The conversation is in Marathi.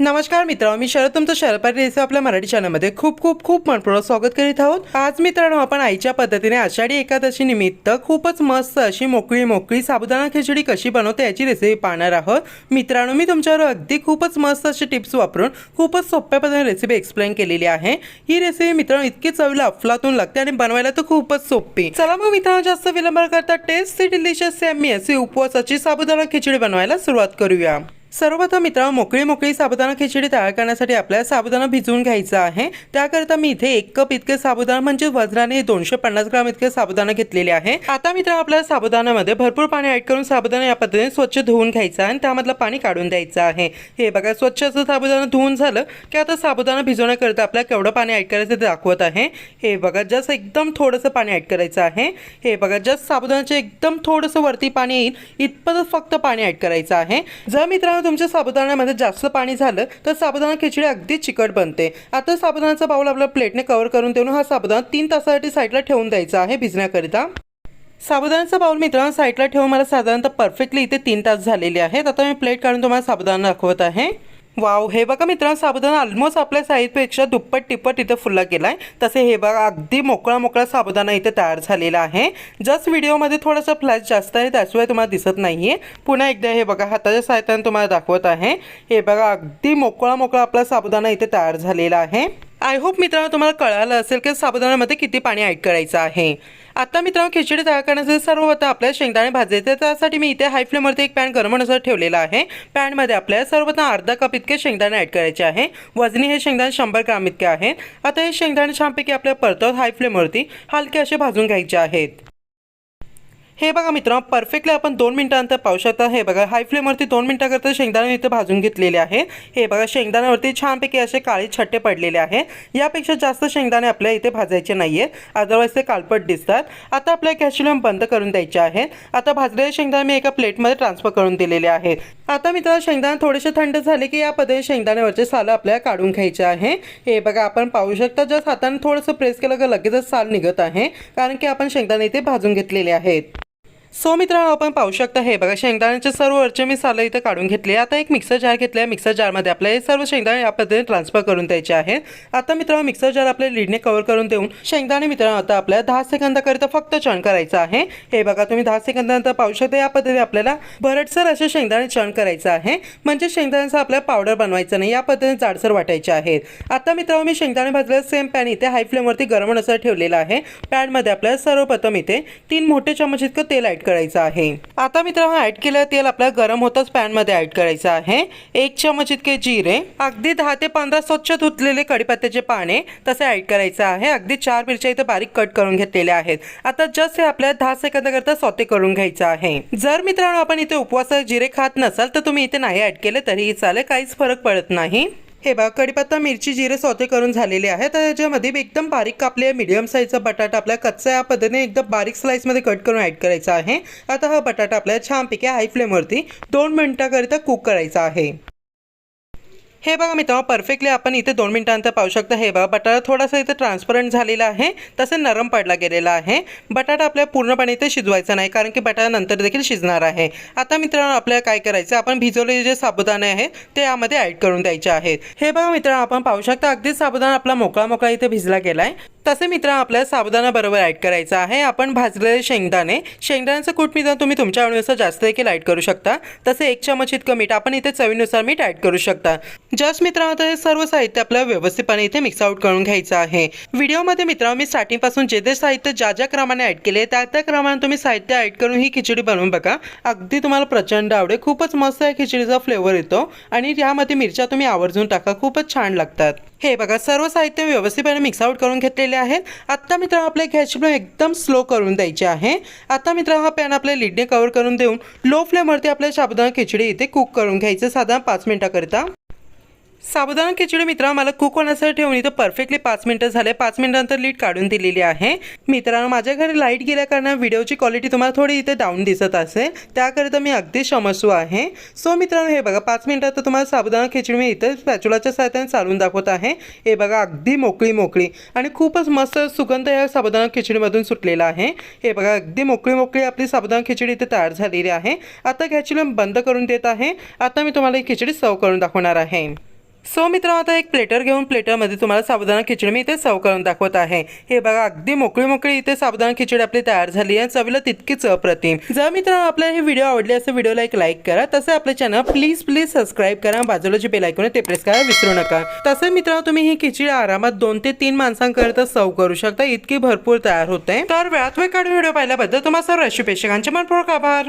नमस्कार मित्रांनो मी शरद तुमचं शरपारी रेसिपी आपल्या मराठी चॅनलमध्ये खूप खूप खूप मनपूर्वक स्वागत करीत आहोत. आज मित्रांनो आपण आईच्या पद्धतीने आषाढी एकादशी निमित्त खूपच मस्त अशी मोकळी मोकळी साबुदाणा खिचडी कशी बनवते याची रेसिपी पाहणार आहोत. मित्रांनो मी तुमच्यावर अगदी खूपच मस्त अशी टिप्स वापरून खूपच सोप्या पद्धतीने रेसिपी एक्सप्लेन केलेली आहे. ही रेसिपी मित्रांनो इतकी चवीला अफलातून लागते आणि बनवायला तर खूपच सोपी. चला मग मित्रांनो जास्त विलंब करता टेस्टी डिलिशियस मी अशी उपवासाची साबुदाणा खिचडी बनवायला सुरुवात करूया. सर्वप्रथम मित्र मोकळी मोकळी साबुदाणा खिचडी तयार करण्यासाठी आपल्याला साबुदाणा भिजवून घ्यायचा आहे. त्याकरता मी इथे एक कप इतके साबुदाणा म्हणजे वजनाने दोनशे पन्नास ग्राम इतके साबुदाणा घेतलेले आहे. आता मित्र आपल्याला साबुदाण्यामध्ये भरपूर पाणी ऍड करून साबुदाणा या पद्धतीने स्वच्छ धुवून घ्यायचा आहे आणि त्यामधलं पाणी काढून द्यायचं आहे. हे बघा स्वच्छ असं साबुदाणा धुवून झालं की आता साबुदाणा भिजवण्याकरिता आपल्याला केवढं पाणी ऍड करायचं ते दाखवत आहे. हे बघा जस्ट एकदम थोडंसं पाणी ऍड करायचं आहे. हे बघा जस्ट साबुदाण्याचे एकदम थोडंसं वरती पाणी येईल इतपतच फक्त पाणी ऍड करायचं आहे. जर मित्रांनो तुमच्या साबुदाण्यामध्ये जास्त पाणी झालं तर साबुदाणा खिचडी अगदी चिकट बनते. आता साबुदाण्याचा बाऊल आपल्या प्लेटने कव्हर करून देऊन हा साबुदाणा तीन तासासाठी साईडला ठेवून द्यायचा आहे भिजण्याकरिता. साबुदाण्याचा बाऊल मित्रांनो साईडला ठेवून मला साधारणतः परफेक्टली इथे तीन तास झालेले आहेत. आता मी प्लेट काढून तुम्हाला साबुदाणा दाखवत आहे. वाव हे बघा मित्रांनो साबुदाणा ऑलमोस्ट आपल्या साईजपेक्षा दुप्पट टिप्पट इथं फुल्ला केला आहे तसे हे बघा अगदी मोकळा मोकळा साबुदाणा इथे तयार झालेला आहे. जस्ट व्हिडिओमध्ये थोडंसं फ्लॅश जास्त आहे त्याशिवाय तुम्हाला दिसत नाही आहे पुन्हा एकदा हे बघा हाताच्या साह्याने तुम्हाला दाखवत आहे. हे बघा अगदी मोकळा मोकळा आपला साबुदाणा इथे तयार झालेला आहे. आय होप मित्रांनो तुम्हाला कळालं असेल की साबुदाण्यामध्ये किती पाणी ॲड करायचं आहे. आता मित्रांनो खिचडी तयार करण्यासाठी सर्वप्रथम आपल्याला शेंगदाणे भाजायचे त्यासाठी मी इथे हाय फ्लेमवरती एक पॅन गरम होण्यासाठी ठेवलेला आहे. पॅनमध्ये आपल्याला सर्वप्रथम अर्धा कप इतके शेंगदाणे ॲड करायचे आहे. वजनी हे शेंगदाणे शंभर ग्राम इतके आहेत. आता हे शेंगदाणे छानपैकी आपल्या परतवत हाय फ्लेमवरती हलके असे भाजून घ्यायचे आहेत. हे बघा मित्रांनो परफेक्टली आपण दोन मिनिटानंतर पाहू शकता. हे बघा हाय फ्लेमवरती दोन मिनिटाकरता शेंगदाणे इथे भाजून घेतलेले आहे हे बघा शेंगदाण्यावरती छानपैकी असे काळे छट्टे पडलेले आहे यापेक्षा जास्त शेंगदाणे आपल्या इथे भाजायचे नाही आहेत अदरवाईज ते काळपट दिसतात. आता आपल्या गॅसिलम बंद करून द्यायचे आहे. आता भाजलेले शेंगदाणे मी एका प्लेटमध्ये ट्रान्सफर करून दिलेले आहेत आता मित्रांनो शेंगदाणे थोडेसे थंड झाले की या पद्धतीने शेंगदाण्यावरचे सालं आपल्याला काढून घ्यायचे आहे. हे बघा आपण पाहू शकता जस्ट हाताने थोडंसं प्रेस केलं की लगेचच साल निघत आहे. कारण की आपण शेंगदाणे इथे भाजून घेतलेले आहेत. सो मित्रांनो आपण पाहू शकता हे बघा शेंगदाण्याचे सर्व वरचे मी सालं इथं काढून घेतले. आता एक मिक्सर जार घेतला आहे मिक्सर जारमध्ये आपल्या हे सर्व शेंगदाणे या पद्धतीने ट्रान्सफर करून द्यायचे आहे आता मित्रांनो मिक्सर जार आपल्या लीडने कव्हर करून देऊन शेंगदाणे मित्रांनो आता आपल्याला दहा सेकंदाकरिता फक्त चण करायचं आहे. हे बघा तुम्ही दहा सेकंदानंतर पाहू शकता या पद्धतीने आपल्याला भरटसर असे शेंगदाणे चण करायचं आहे. म्हणजे शेंगदाण्याचं आपल्याला पावडर बनवायचं नाही या पद्धतीने जाडसर वाटायचे आहेत. आता मित्रांनो मी शेंगदाणे भाजलेलं सेम पॅन इथे हाय फ्लेमवरती गरम असं ठेवलेलं आहे. पॅनमध्ये आपल्याला सर्वप्रथम इथे तीन मोठे चमच इतकं तेल आहे ॲड करायचं आहे. आता मित्रांनो ॲड केलेलं तेल आपल्याला गरम होताच पॅनमध्ये ऍड करायचं आहे. एक चमच इतके जिरे अगदी दहा ते पंधरा स्वच्छ धुतलेले कडीपत्त्याचे पाने तसे ऍड करायचं आहे. अगदी चार मिरच्या इथे बारीक कट करून घेतलेल्या आहेत. आता जस्ट हे आपल्याला दहा सेकंदाकरता स्वते करून घ्यायचं आहे. जर मित्रांनो आपण इथे उपवासात जिरे खात नसाल तर तुम्ही इथे नाही ऍड केले तरीही चालेल काहीच फरक पडत नाही. हे बघा कढीपत्ता मिरची जिरे सौते करून झालेले आहे तर याच्यामध्ये एकदम बारीक कापले मिडियम साईजचा बटाटा आपल्या कच्चा या पद्धतीने एकदम बारीक स्लाईसमध्ये कट करून ॲड करायचा आहे. आता हा बटाटा आपल्याला छानपैकी हाय फ्लेमवरती दोन मिनटाकरिता कुक करायचा आहे. हे बघा मित्रांनो परफेक्टली आपण इथे दोन मिनटानंतर पाहू शकता हे बघा बटाटा थोडासा इथे ट्रान्सपरंट झालेला आहे तसे नरम पडला गेलेला आहे. बटाटा आपल्याला पूर्णपणे इथे शिजवायचा नाही कारण की बटाटा नंतर देखील शिजणार आहे. आता मित्रांनो आपल्याला काय करायचं आपण भिजवलेले जे साबुदाणे आहेत ते यामध्ये ॲड करून द्यायचे आहेत. हे बघा मित्रांनो आपण पाहू शकता अगदीच साबुदाणा आपला मोकळा मोकळा इथे भिजला गेला आहे तसे मित्र आपल्याला साबुदाणाबरोबर ॲड करायचा आहे. आपण भाजलेले शेंगदाणे. शेंगदाण्याचं कूट मित्रांनो तुम्ही तुमच्या आवडीनुसार जास्त देखील ॲड करू शकता. तसे एक चमच इतकं मीठ आपण इथे चवीनुसार मीठ ॲड करू शकता. जस्ट मित्रांनो आता हे सर्व साहित्य आपल्याला व्यवस्थितपणे इथे मिक्स आउट करून घ्यायचं आहे. व्हिडिओमध्ये मित्रांनो मी स्टार्टिंगपासून जे जे साहित्य ज्या ज्या क्रमाने ॲड केले त्या त्या क्रमाने तुम्ही साहित्य ॲड करून ही खिचडी बनवून बघा. अगदी तुम्हाला प्रचंड आवडेल. खूपच मस्त या खिचडीचा फ्लेवर येतो. आणि यामध्ये मिरच्या तुम्ही आवर्जून टाका. खूपच छान लागतात. हे बघा सर्व साहित्य व्यवस्थितपणे मिक्सआउट करून घेतलेले आहेत. आत्ता मित्रांनो आपल्या गॅसची फ्लेम एकदम स्लो करून द्यायची आहे. आता मित्रांनो हा पॅन आपल्या लिडने कव्हर करून देऊन लो फ्लेमवरती आपल्या साबुदाणा खिचडी इथे कुक करून घ्यायचं. साधारण पाच मिनिटाकरिता. साबुदाणा खिचडी मित्रांनो मला कुक होण्यासाठी ठेवून इथं परफेक्टली पाच मिनटं झाले. पाच मिनिटांनंतर लीड काढून दिलेली आहे. मित्रांनो माझ्या घरी लाइट गेल्या कारण व्हिडिओची क्वालिटी तुम्हाला थोडी इथे डाऊन दिसत असेल. त्याकरिता मी अगदी क्षमसू आहे. सो मित्रांनो हे बघा पाच मिनिटात तर तुम्हाला साबुदाणा खिचडी मी इथं स्पॅच्युलाच्या साह्याने चालून दाखवत आहे. हे बघा अगदी मोकळी मोकळी आणि खूपच मस्त सुगंध या साबुदाणा खिचडीमधून सुटलेला आहे. हे बघा अगदी मोकळी मोकळी आपली साबुदाणा खिचडी इथे तयार झालेली आहे. आता गॅसची बंद करून देत आहे. आता मी तुम्हाला ही खिचडी सर्व करून दाखवणार आहे. सो मित्रांनो आता एक प्लेटर घेऊन प्लेटरमध्ये तुम्हाला साबुदाणा खिचडी मी इथे सर्व करून दाखवत आहे. हे बघा अगदी मोकळी मोकळी इथे साबुदाणा खिचडी आपली तयार झाली आहे. चवीला तितकीच अप्रतिम. जर मित्रांनो आपल्याला हे व्हिडिओ आवडले असं व्हिडिओला एक लाईक करा. तसं आपलं चॅनल प्लीज प्लीज सबस्क्राईब करा. बाजूला जे बेल ऐकून ते प्रेस करायला विसरू नका. तसं मित्रांनो तुम्ही ही खिचडी आरामात दोन ते तीन माणसांकरिता सर्व करू शकता. इतकी भरपूर तयार होते. तर वेळात वेळ काढून व्हिडिओ पाहिल्याबद्दल तुम्हाला सर्व रशी प्रेक्षकांचे मनपूर्वक आभार.